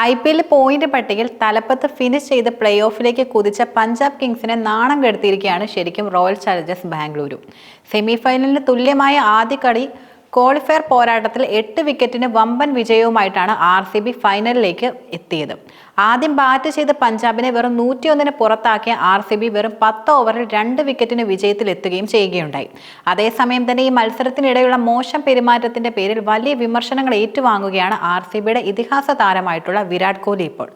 I P L point പട്ടികയിൽ തലപ്പത്ത് finish ചെയ്ത് പ്ലേ ഓഫിലേക്ക് കുതിച്ച പഞ്ചാബ് കിങ്സിനെ നാണം കെടുത്തിയിരിക്കുകയാണ് ശരിക്കും റോയൽ ചാലഞ്ചേഴ്സ് ബാംഗ്ലൂരു. സെമിഫൈനലിന് തുല്യമായ ആദ്യ കളി ക്വാളിഫയർ പോരാട്ടത്തിൽ എട്ട് വിക്കറ്റിന് വമ്പൻ വിജയവുമായിട്ടാണ് ആർ സി ബി ഫൈനലിലേക്ക് എത്തിയത്. ആദ്യം ബാറ്റ് ചെയ്ത പഞ്ചാബിനെ വെറും നൂറ്റിയൊന്നിന് പുറത്താക്കിയ ആർ സി ബി വെറും പത്ത് ഓവറിൽ രണ്ട് വിക്കറ്റിന് വിജയത്തിൽ എത്തുകയും ചെയ്യുകയുണ്ടായി. അതേസമയം തന്നെ ഈ മത്സരത്തിനിടെയുള്ള മോശം പെരുമാറ്റത്തിന്റെ പേരിൽ വലിയ വിമർശനങ്ങൾ ഏറ്റുവാങ്ങുകയാണ് ആർ സി ബിയുടെ ഇതിഹാസ താരമായിട്ടുള്ള വിരാട് കോഹ്ലി ഇപ്പോൾ.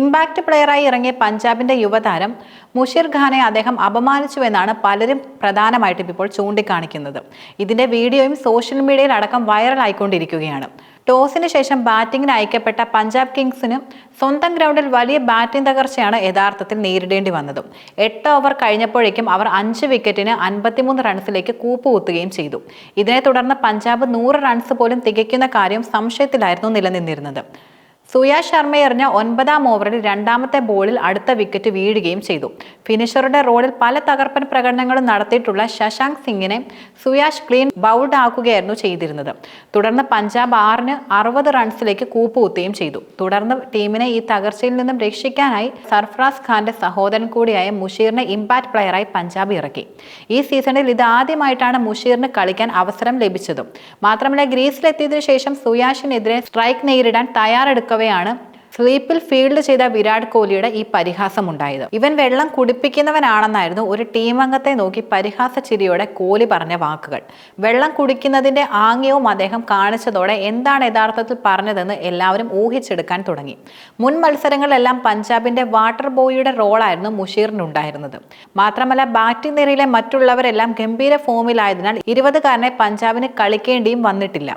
ഇമ്പാക്ട് പ്ലെയറായി ഇറങ്ങിയ പഞ്ചാബിന്റെ യുവതാരം മുഷീർ ഖാനെ അദ്ദേഹം അപമാനിച്ചുവെന്നാണ് പലരും പ്രധാനമായിട്ടും ഇപ്പോൾ ചൂണ്ടിക്കാണിക്കുന്നത്. ഇതിന്റെ വീഡിയോയും സോഷ്യൽ മീഡിയയിൽ അടക്കം വൈറലായിക്കൊണ്ടിരിക്കുകയാണ്. ടോസിന് ശേഷം ബാറ്റിംഗിന് അയക്കപ്പെട്ട പഞ്ചാബ് കിങ്സിന് സ്വന്തം ഗ്രൗണ്ടിൽ വലിയ ബാറ്റിംഗ് തകർച്ചയാണ് യഥാർത്ഥത്തിൽ നേരിടേണ്ടി വന്നതും. എട്ട് ഓവർ കഴിഞ്ഞപ്പോഴേക്കും അവർ അഞ്ച് വിക്കറ്റിന് അൻപത്തിമൂന്ന് റൺസിലേക്ക് കൂപ്പുകുത്തുകയും ചെയ്തു. ഇതിനെ തുടർന്ന് പഞ്ചാബ് നൂറ് റൺസ് പോലും തികയ്ക്കുന്ന കാര്യം സംശയത്തിലായിരുന്നു നിലനിന്നിരുന്നത്. സുയാ ശർമ്മ എറിഞ്ഞ ഒൻപതാം ഓവറിൽ രണ്ടാമത്തെ ബോളിൽ അടുത്ത വിക്കറ്റ് വീഴുകയും ചെയ്തു. ഫിനിഷറുടെ റോളിൽ പല തകർപ്പൻ പ്രകടനങ്ങളും നടത്തിയിട്ടുള്ള ശശാങ്ക് സിംഗിനെ സുയാഷ് ക്ലീൻ ബൗൾഡ് ആക്കുകയായിരുന്നു ചെയ്തിരുന്നത്. തുടർന്ന് പഞ്ചാബ് ആറിന് അറുപത് റൺസിലേക്ക് കൂപ്പുകുത്തുകയും ചെയ്തു. തുടർന്ന് ടീമിനെ ഈ തകർച്ചയിൽ നിന്നും രക്ഷിക്കാനായി സർഫ്രാസ് ഖാന്റെ സഹോദരൻ കൂടിയായ മുഷീറിനെ ഇമ്പാക്ട് പ്ലെയറായി പഞ്ചാബ് ഇറക്കി. ഈ സീസണിൽ ഇത് ആദ്യമായിട്ടാണ് മുഷീറിന് കളിക്കാൻ അവസരം ലഭിച്ചതും. മാത്രമല്ല ഗ്രീസിലെത്തിയതിനു ശേഷം സുയാഷിനെതിരെ സ്ട്രൈക്ക് നേരിടാൻ തയ്യാറെടുക്കവെയാണ് സ്ലീപ്പിൽ ഫീൽഡ് ചെയ്ത വിരാട് കോഹ്ലിയുടെ ഈ പരിഹാസം ഉണ്ടായത് ഇവൻ വെള്ളം കുടിപ്പിക്കുന്നവനാണെന്നായിരുന്നു ഒരു ടീം അംഗത്തെ നോക്കി പരിഹാസ ചിരിയോടെ കോഹ്ലി പറഞ്ഞ വാക്കുകൾ. വെള്ളം കുടിക്കുന്നതിന്റെ ആംഗ്യവും അദ്ദേഹം കാണിച്ചതോടെ എന്താണ് യഥാർത്ഥത്തിൽ പറഞ്ഞതെന്ന് എല്ലാവരും ഊഹിച്ചെടുക്കാൻ തുടങ്ങി. മുൻ മത്സരങ്ങളിലെല്ലാം പഞ്ചാബിന്റെ വാട്ടർ ബോയിയുടെ റോളായിരുന്നു മുഷീറിനുണ്ടായിരുന്നത്. മാത്രമല്ല ബാറ്റിംഗ് നിരയിലെ മറ്റുള്ളവരെല്ലാം ഗംഭീര ഫോമിലായതിനാൽ ഇരുപതുകാരനെ പഞ്ചാബിന് കളിക്കേണ്ടിയും വന്നിട്ടില്ല.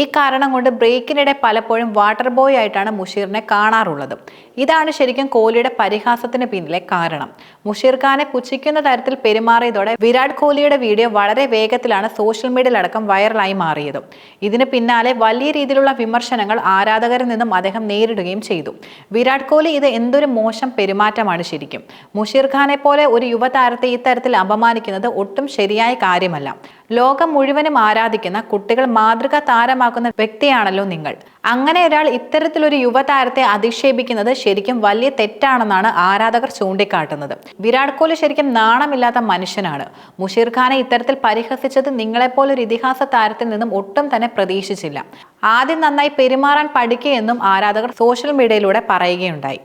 ഈ കാരണം കൊണ്ട് ബ്രേക്കിനിടെ പലപ്പോഴും വാട്ടർ ബോയ് ആയിട്ടാണ് മുഷീറിനെ കാണാറുള്ളത്. ഇതാണ് ശരിക്കും കോഹ്ലിയുടെ പരിഹാസത്തിന് പിന്നിലെ കാരണം. മുഷീർ ഖാനെ പുച്ഛിക്കുന്ന തരത്തിൽ പെരുമാറിയതോടെ വിരാട് കോഹ്ലിയുടെ വീഡിയോ വളരെ വേഗത്തിലാണ് സോഷ്യൽ മീഡിയയിലടക്കം വൈറലായി മാറിയത്. ഇതിന് പിന്നാലെ വലിയ രീതിയിലുള്ള വിമർശനങ്ങൾ ആരാധകരിൽ നിന്നും അദ്ദേഹം നേരിടുകയും ചെയ്തു. വിരാട് കോഹ്ലി ഇത് എന്തൊരു മോശം പെരുമാറ്റമാണ് ശരിക്കും. മുഷീർ ഖാനെ പോലെ ഒരു യുവതാരത്തെ ഇത്തരത്തിൽ അപമാനിക്കുന്നത് ഒട്ടും ശരിയായ കാര്യമല്ല. ലോകം മുഴുവനും ആരാധിക്കുന്ന കുട്ടികൾ മാതൃക താരമാക്കുന്ന വ്യക്തിയാണല്ലോ നിങ്ങൾ. അങ്ങനെ ഒരാൾ ഇത്തരത്തിലൊരു യുവതാരത്തെ അധിക്ഷേപിക്കുന്നത് ശരിക്കും വലിയ തെറ്റാണെന്നാണ് ആരാധകർ ചൂണ്ടിക്കാട്ടുന്നത്. വിരാട് കോഹ്ലി ശരിക്കും നാണമില്ലാത്ത മനുഷ്യനാണ്. മുഷീർ ഖാനെ ഇത്തരത്തിൽ പരിഹസിച്ചത് നിങ്ങളെപ്പോലൊരു ഇതിഹാസ താരത്തിൽ നിന്നും ഒട്ടും തന്നെ പ്രതീക്ഷിച്ചില്ല. ആദ്യം നന്നായി പെരുമാറാൻ പഠിക്കുകയെന്നും ആരാധകർ സോഷ്യൽ മീഡിയയിലൂടെ പറയുകയുണ്ടായി.